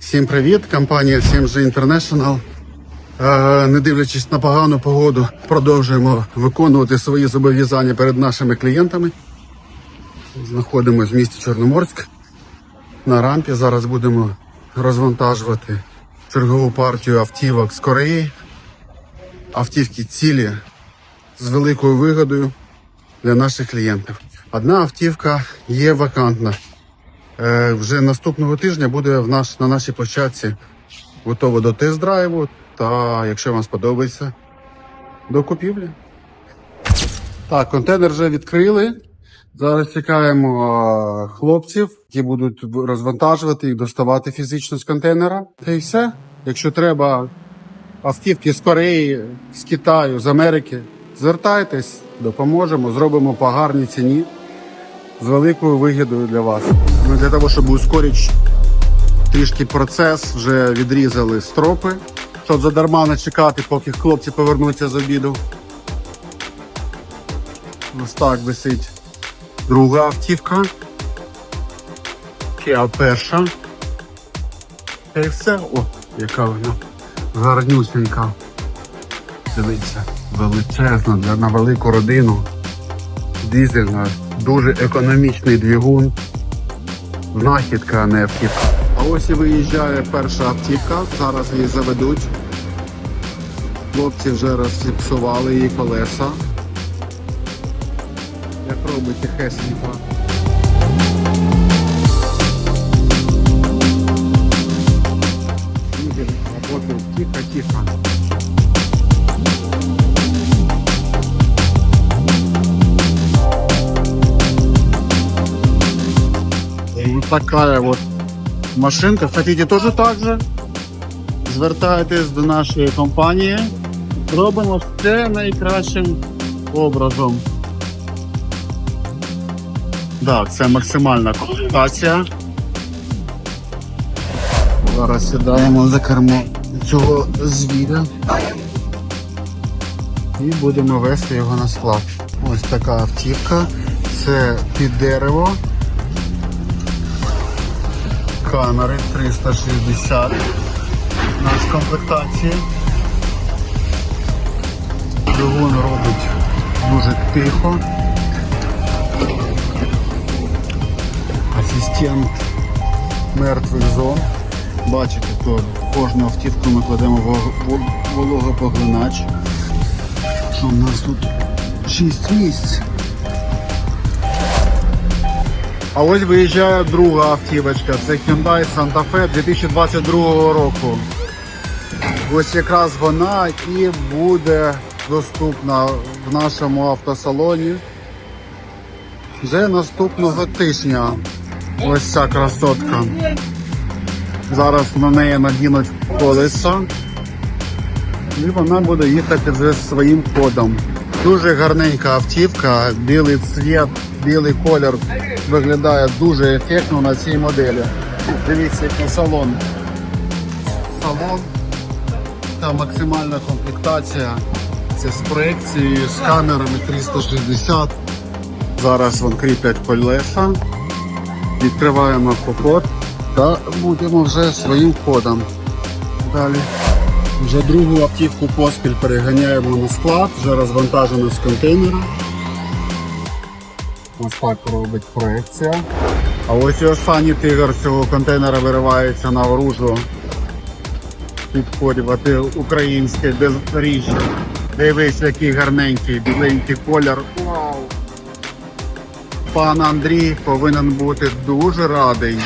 Всім привіт, компанія CMG International. Е, Не дивлячись на погану погоду, продовжуємо виконувати свої зобов'язання перед нашими клієнтами. Знаходимося в місті Чорноморськ. На рампі зараз будемо розвантажувати чергову партію автівок з Кореї. Автівки цілі з великою вигодою для наших клієнтів. Одна автівка є вакантна. Е, вже наступного тижня буде в наш, на нашій площадці готово до тест-драйву. Та якщо вам сподобається, до купівлі. Так, контейнер вже відкрили. Зараз чекаємо е, хлопців, які будуть розвантажувати і доставати фізично з контейнера. Та і все. Якщо треба автівки з Кореї, з Китаю, з Америки, звертайтесь, допоможемо, зробимо по гарній ціні з великою вигідою для вас. Ми для того, щоб ускорити трішки процес, вже відрізали стропи, щоб задарма не чекати, поки хлопці повернуться з обіду. Ось так висить друга автівка. Kia перша. Та все. О, яка вона гарнюсенька. Дивіться, величезна на велику родину. Дизельна, дуже економічний двигун. Знахідка, не автівка. А ось і виїжджає перша автівка. Зараз її заведуть. Хлопці вже розсіпсували її колеса. Як робить тихесенько. Такая вот машинка. Хотите тоже так же? Звертайтесь до нашої компанії. Робимо все найкращим образом. Так, це максимальна комплектація. Зараз сідаємо за кермо цього звіря. І будемо вести його на склад. Ось така автівка. Це під дерево. Камери 360 у нас в комплектації. Двигун робить дуже тихо. Асистент мертвих зон. Бачите, то кожну автівку ми кладемо вологопоглинач. Що в нас тут 6 місць. А ось виїжджає друга автівочка. Це Hyundai Santa Fe 2022 року. Ось якраз вона і буде доступна в нашому автосалоні вже наступного тижня. Ось ця красотка. Зараз на неї надінуть колеса. І вона буде їхати вже своїм ходом. Дуже гарненька автівка, білий цвіт, білий колір виглядає дуже ефектно на цій моделі. Дивіться, який салон. Салон та максимальна комплектація. Це з проекцією, з камерами 360. Зараз вон кріплять колеса. Відкриваємо капот та будемо вже своїм ходом. Далі. Вже другу автівку поспіль переганяємо на склад, вже розвантажено з контейнера. Ось так робить проекція. А ось і останній тигр цього контейнера виривається на оружу. Підходювати українське безріжжя. Дивись, який гарненький, біленький колір. Вау! Пан Андрій повинен бути дуже радий.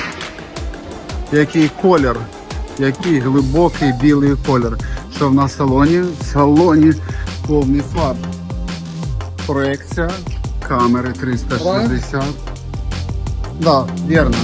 Який колір, який глибокий білий колір. Що в нас в салоні? В салоні повний фарб. Проекція, камери 360. Да, вірно.